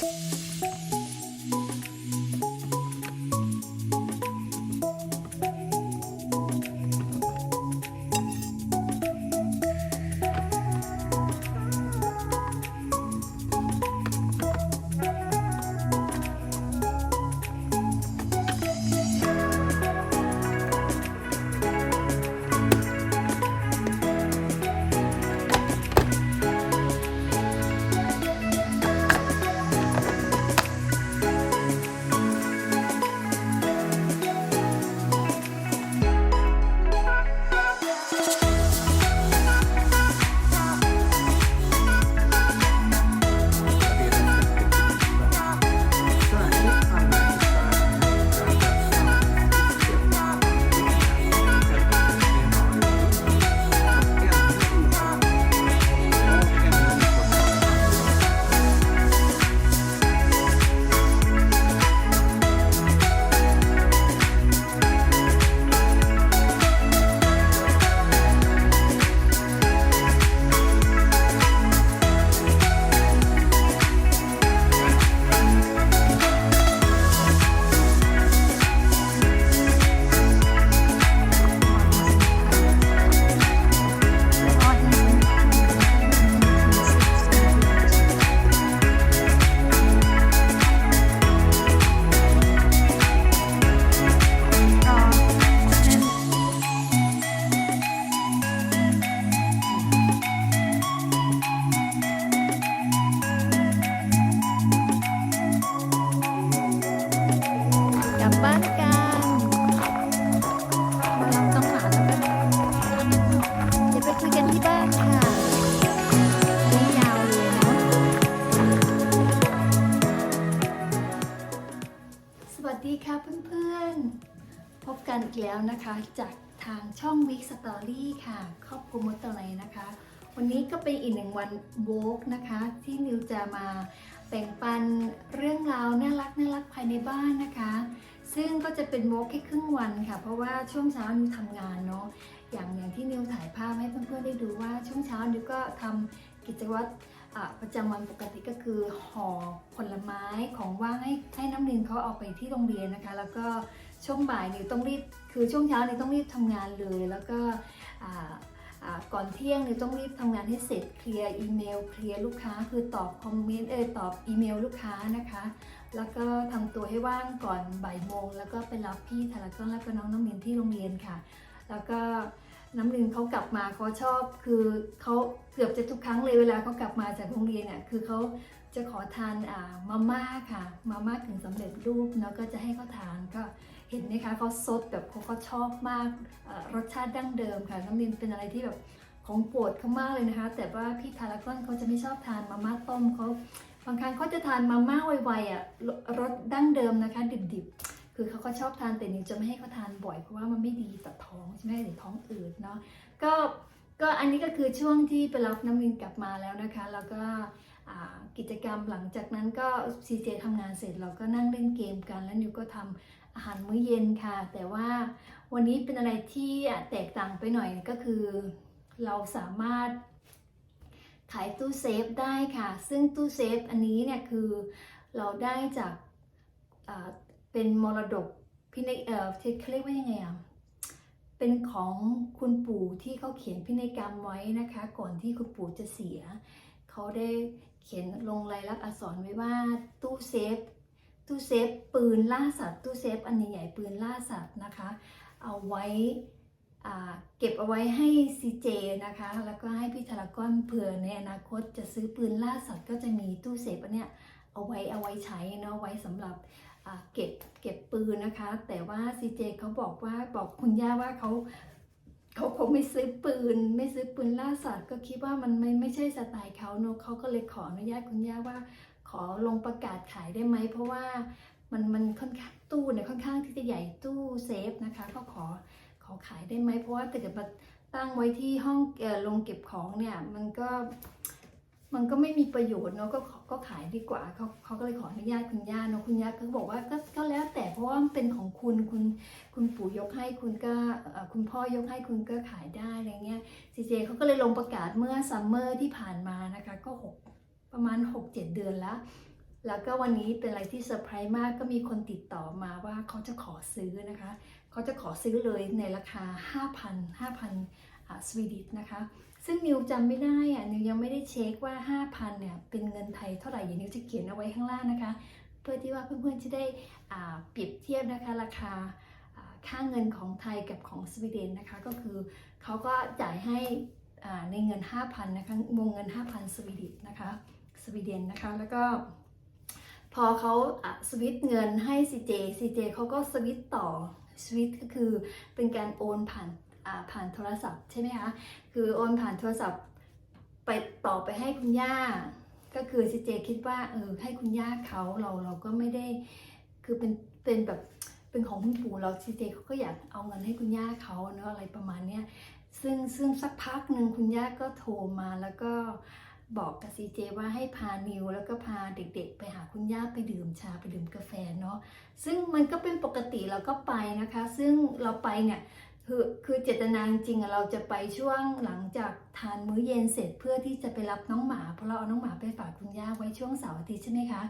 ก กันอีกแล้วนะคะ จากทางช่อง Week Story ค่ะ ครอบครัวมดตะไลนะคะ วันนี้ก็เป็นอีกหนึ่งวันโวกนะคะ ที่นิวจะมาแบ่งปันเรื่องราวน่ารักน่ารักภายในบ้านนะคะ ซึ่งก็จะเป็นโวกแค่ครึ่งวันค่ะ เพราะว่าช่วงเช้านิวทำงานเนาะอย่างอย่างที่นิวถ่ายภาพให้เพื่อนๆได้ดูว่าช่วงเช้านิวก็ทำกิจวัตรประจำวันปกติก็คือห่อผลไม้ของว่างให้ให้น้ำนินเขาเอาไปที่โรงเรียนนะคะ แล้วก็ ช่วงบ่ายนี่ต้องรีบคือช่วงเช้านี่ต้องรีบทำงานเลย แล้วก็ก่อนเที่ยงนี่ต้องรีบทำงานให้เสร็จเคลียร์อีเมลเคลียร์ลูกค้า คือตอบคอมเมนต์เออตอบอีเมลลูกค้านะคะ แล้วก็ทำตัวให้ว่างก่อนบ่ายโมงแล้วก็ไปรับพี่ทารากอนแล้วก็น้องน้ำมินที่โรงเรียนค่ะ แล้วก็น้ำหนึ่งเขากลับมาเขาชอบคือเขาเกือบจะทุกครั้งเลยเวลาเขากลับมาจากโรงเรียนเนี่ยคือเขาจะขอทานมาม่าค่ะมาม่าถึงสำเร็จรูปแล้วก็จะให้เขาทานก็ เห็นไหมคะเขาซดแบบเขาเขาชอบมากรสชาติดั้งเดิมค่ะน้ำมินเป็นอะไรที่แบบของโปรดเขามากเลยนะคะ แต่ว่าพี่ทารากอนเขาจะไม่ชอบทานมาม่าต้มเขาบางครั้งเขาจะทานมาม่าไวๆอะรสดั้งเดิมนะคะ ดิบๆ คือเขาก็ชอบทานแต่นิวจะไม่ให้เขาทานบ่อยเพราะว่ามันไม่ดีต่อท้องใช่ไหมหรือท้องอืดเนาะก็ก็อันนี้ก็คือช่วงที่ไปรับน้ำมินกลับมาแล้วนะคะ แล้วก็กิจกรรมหลังจากนั้นก็ซีเจทำงานเสร็จเราก็นั่งเล่นเกมกัน แล้วนิวก็ทำ อาหารมื้อเย็นค่ะ แต่ว่าวันนี้เป็นอะไรที่แตกต่างไปหน่อยก็คือ เราสามารถขายตู้เซฟได้ค่ะ ซึ่งตู้เซฟอันนี้เนี่ยคือเราได้จากเป็นมรดกพินัยเอ่อเขาเรียกว่ายังไงอะเป็นของคุณปู่ที่เขาเขียนพินัยกรรมไว้นะคะ ก่อนที่คุณปู่จะเสีย เขาได้เขียนลงลายลักษณ์อักษรไว้ว่าตู้เซฟ ตู้เซฟปืนล่าสัตว์ตู้เซฟอันใหญ่ๆปืนล่าสัตว์นะคะ เอาไว้เก็บเอาไว้ให้ซีเจนะคะ แล้วก็ให้พี่ธารากอนเผื่อในอนาคตจะซื้อปืนล่าสัตว์ก็จะมีตู้เซฟอันเนี้ยเอาไว้เอาไว้ใช้เนาะไว้สำหรับเก็บเก็บปืนนะคะ แต่ว่าซีเจเขาบอกว่าบอกคุณย่าว่าเขาเขาคงไม่ซื้อปืน ไม่ซื้อปืนล่าสัตว์ก็คิดว่ามันไม่ไม่ใช่สไตล์เขาเนอะเขาก็เลยขออนุญาตคุณย่าว่า ขอลงประกาศขายได้ไหม เพราะว่ามันมันค่อนข้างตู้เนี่ยค่อนข้างที่จะใหญ่ตู้เซฟนะคะ ก็ขอขอขายได้ไหมเพราะว่าถ้าเกิดมาตั้งไว้ที่ห้องเออลงเก็บของเนี่ยมันก็มันก็ไม่มีประโยชน์เนาะก็ก็ขายดีกว่าเขาเขาก็เลยขออนุญาตคุณย่าเนาะคุณย่าก็บอกว่าก็ก็แล้วแต่เพราะว่ามันเป็นของคุณคุณคุณปู่ยกให้คุณก็คุณพ่อยกให้คุณก็ขายได้อะไรเงี้ยซีเจเขาก็เลยลงประกาศเมื่อซัมเมอร์ที่ผ่านมานะคะก็หก ประมาณ 6-7 เดือนแล้ว แล้วก็วันนี้เป็นอะไรที่เซอร์ไพรส์มากก็มีคนติดต่อมาว่าเขาจะขอซื้อนะคะ เขาจะขอซื้อเลยในราคา 5,000 5,000สวีดิชนะคะ ซึ่งนิวจำไม่ได้อะนิวยังไม่ได้เช็คว่า 5,000เนี่ยเป็นเงินไทยเท่าไหร่อย่างนิวจะเขียนเอาไว้ข้างล่างนะคะ เพื่อที่ว่าเพื่อนๆจะได้เปรียบเทียบนะคะราคาค่าเงินของไทยกับของสวีเดนนะคะก็คือเขาก็จ่ายให้ในเงิน 5,000 นะคะวงเงิน 5,000 สวีดิชนะคะ สวีเดนนะคะ แล้วก็ พอเขาสวิตเงินให้ CJ CJ เขาก็สวิตต่อสวิตก็คือเป็นการโอนผ่านผ่านโทรศัพท์ใช่ไหมคะ คือโอนผ่านโทรศัพท์ไปต่อไปให้คุณย่า ก็คือ CJ คิดว่าเออให้คุณย่าเขาเราเราก็ไม่ได้ คือเป็นเป็นแบบเป็นของคุณปู่เรา CJ เขาก็อยากเอาเงินให้คุณย่าเขาเนอะอะไรประมาณเนี้ยซึ่งซึ่งสักพักหนึ่งคุณย่าก็โทรมาแล้วก็ บอกกับซีเจว่าให้พานิวแล้วก็พาเด็กๆ ไปหาคุณย่าไปดื่มชาไปดื่มกาแฟเนาะซึ่งมันก็เป็นปกติเราก็ไปนะคะ ซึ่งเราไปเนี่ย คือคือเจตนาจริงๆเราจะไปช่วงหลังจากทานมื้อเย็นเสร็จเพื่อที่จะไปรับน้องหมา เพราะเราเอาน้องหมาไปฝากคุณย่าไว้ช่วงเสาร์อาทิตย์ใช่ไหมคะ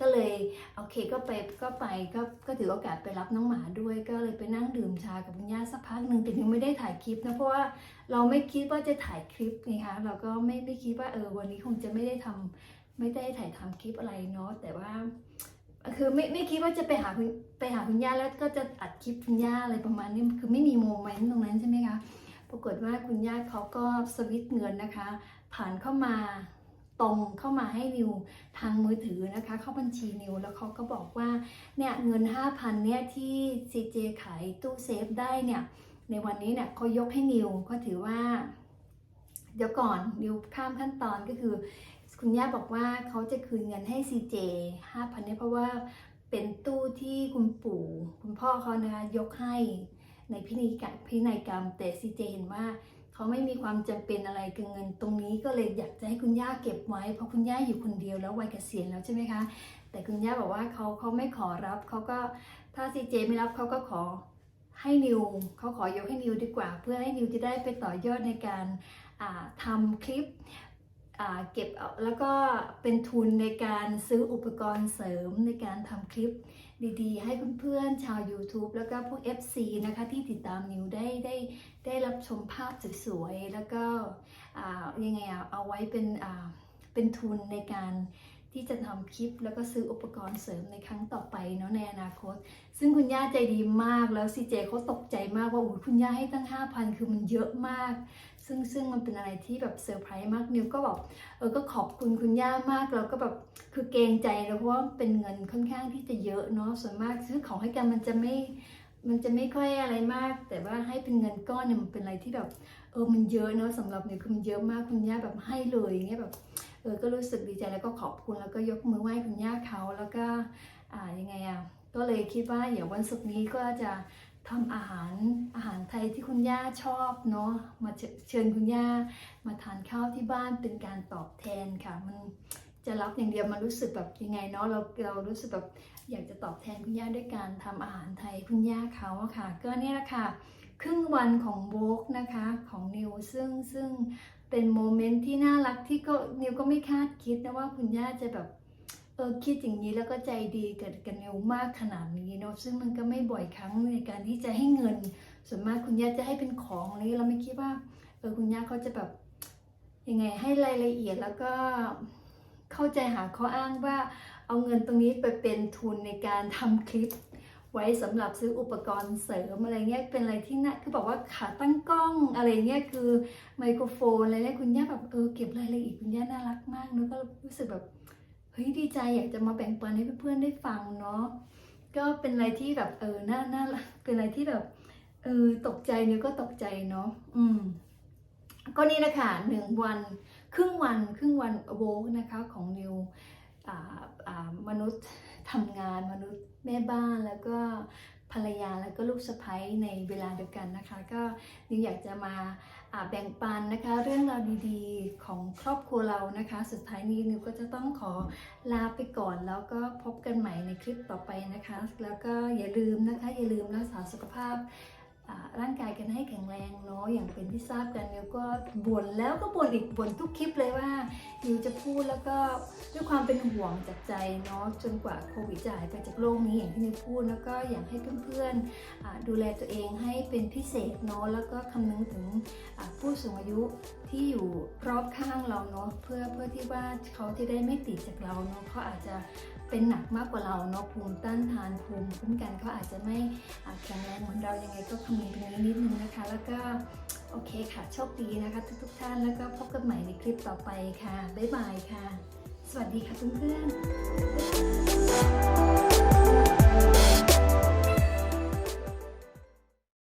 ก็เลยโอเคก็ไปก็ไปก็ก็ถือโอกาสไปรับน้องหมาด้วย ก็เลยไปนั่งดื่มชากับคุณย่าสักพักหนึ่งแต่ยังไม่ได้ถ่ายคลิปนะเพราะว่าเราไม่คิดว่าจะถ่ายคลิปนี่คะเราก็ไม่ไม่คิดว่าเออวันนี้คงจะไม่ได้ทำไม่ได้ถ่ายทำคลิปอะไรเนาะแต่ว่า คือไม่ไม่คิดว่าจะไปหาคุณไปหาคุณย่าแล้วก็จะอัดคลิปคุณย่าอะไรประมาณนี้คือไม่มีโมเมนต์ตรงนั้นใช่ไหมคะปรากฏว่าคุณย่าเขาก็สวิตช์เงินนะคะ ผ่านเข้ามาตรงเข้ามาให้นิวทางมือถือนะคะ เข้าบัญชีนิวแล้วเขาก็บอกว่าเนี่ยเงิน 5,000เนี่ยที่ CJ ขายตู้เซฟได้เนี่ยในวันนี้เนี่ยเขายกให้นิวก็ถือว่า เดี๋ยวก่อนนิวข้ามขั้นตอนก็คือ คุณย่าบอกว่าเขาจะคืนเงินให้ CJ 5,000เนี่ยเพราะว่าเป็นตู้ที่คุณปู่คุณพ่อเขานะคะยกให้ในพิธีกรรมพินัยกรรม แต่ CJ เห็นว่าเขาไม่มีความจำเป็นอะไรกับเงินตรงนี้ก็เลยอยากจะให้คุณย่าเก็บไว้ เพราะคุณย่าอยู่คนเดียวแล้ววัยเกษียณแล้วใช่ไหมคะ แต่คุณย่าบอกว่าเขาเขาไม่ขอรับเขาก็ถ้าซีเจไม่รับเขาก็ขอให้นิวเขาขอยกให้นิวดีกว่า เพื่อให้นิวจะได้ไปต่อยอดในการอ่าทำคลิป เก็บเอาแล้วก็เป็นทุนในการซื้ออุปกรณ์เสริมในการทำคลิปดีๆ ให้เพื่อนๆชาว YouTube แล้วก็พวก FC นะคะที่ติดตามนิวได้ได้ได้รับชมภาพสวยๆแล้วก็ยังไงอะเอาไว้เป็นเป็นทุนในการที่จะทำคลิปแล้วก็ซื้ออุปกรณ์เสริมในครั้งต่อไปเนาะในอนาคต ซึ่งคุณย่าใจดีมากแล้วซีเจเขาตกใจมากว่าอุ้คุณย่าให้ตั้ง 5,000 คือมันเยอะมาก ซึ่งซึ่งมันเป็นอะไรที่แบบเซอร์ไพรส์มากนิวก็บอกเออก็ขอบคุณคุณย่ามากแล้วก็แบบคือเกรงใจแล้วเพราะว่าเป็นเงินค่อนข้างที่จะเยอะเนาะส่วนมากซื้อของให้กันมันจะไม่มันจะไม่ค่อยอะไรมาก แต่ว่าให้เป็นเงินก้อนเนี่ยมันเป็นอะไรที่แบบเออมันเยอะเนาะสำหรับนิวคือมันเยอะมากคุณย่าแบบให้เลยเงี้ยแบบเออก็รู้สึกดีใจแล้วก็ขอบคุณแล้วก็ยกมือไหว้คุณย่าเขาแล้วก็อ่ายังไงอะก็เลยคิดว่าเดี๋ยววันศุกร์นี้ก็จะ ทำอาหารอาหารไทยที่คุณย่าชอบเนาะมาเชิญคุณย่ามาทานข้าวที่บ้านเป็นการตอบแทนค่ะ มันจะรับอย่างเดียวมันรู้สึกแบบยังไงเนาะเราเรารู้สึกแบบอยากจะตอบแทนคุณย่าด้วยการทำอาหารไทยคุณย่าเขาอะค่ะ ก็เนี่ยแหละค่ะ ครึ่งวันของโบกนะคะของนิวซึ่งซึ่งเป็นโมเมนต์ที่น่ารักที่ก็นิวก็ไม่คาดคิดนะว่าคุณย่าจะแบบ เออคิดอย่างนี้แล้วก็ใจดีกับกับนิวมากขนาดนี้เนาะซึ่งมันก็ไม่บ่อยครั้งในการที่จะให้เงิน ส่วนมากคุณย่าจะให้เป็นของอะไรเราไม่คิดว่าเออคุณย่าเขาจะแบบยังไงให้รายละเอียดแล้วก็เข้าใจหาข้ออ้างว่าเอาเงินตรงนี้ไปเป็นทุนในการทำคลิป ไว้สำหรับซื้ออุปกรณ์เสริมอะไรเงี้ยเป็นอะไรที่น่าคือบอกว่าขาตั้งกล้องอะไรเงี้ยคือไมโครโฟนอะไรเนี่ยคุณย่าแบบเออเก็บรายละเอียดคุณย่าน่ารักมากเนอะก็รู้สึกแบบ ฮ้ยดีใจอยากจะมาแบ่งปันให้เพื่อนๆได้ฟังเนาะก็เป็นอะไรที่แบบเออน่าน่าเป็นอะไรที่แบบเออตกใจเนี่ยก็ตกใจเนาะอืมก็นี่แหละค่ะหนึ่งวันครึ่งวันครึ่งวันโวกนะคะของนิวอ่าอ่ามนุษย์ทำงานมนุษย์แม่บ้านแล้วก็ ภรรยาและก็ลูกสะใภ้ในเวลาเดียวกันนะคะ ก็นิวอยากจะมาแบ่งปันนะคะ เรื่องราวดีๆของครอบครัวเรานะคะ สุดท้ายนี้นิวก็จะต้องขอลาไปก่อน แล้วก็พบกันใหม่ในคลิปต่อไปนะคะ แล้วก็อย่าลืมนะคะ อย่าลืมรักษาสุขภาพ ร่างกายกันให้แข็งแรงเนาะอย่างเป็นที่ทราบกันนิวก็บ่นแล้วก็บ่นอีกบ่นทุกคลิปเลยว่านิวจะพูดแล้วก็ด้วยความเป็นห่วงจากใจเนาะจนกว่าโควิดจะหายไปจากโลกนี้อย่างที่นิวพูดแล้วก็อยากให้เพื่อนๆดูแลตัวเองให้เป็นพิเศษเนาะแล้วก็คำนึงถึงผู้สูงอายุที่อยู่รอบข้างเราเนาะเพื่อเพื่อที่ว่าเขาจะได้ไม่ติดจากเราเนาะเขาอาจจะ เป็นหนักมากกว่าเราเนาะภูมิต้านทานภูมิคุ้มกันเขาอาจจะไม่แข็งแรงเหมือนเรายังไงก็คำนึงตรงนี้นิดนึงนะคะ แล้วก็โอเคค่ะโชคดีนะคะ ทุกทุกท่านแล้วก็พบกันใหม่ในคลิปต่อไปค่ะ บ๊ายบายค่ะ สวัสดีค่ะเพื่อนๆ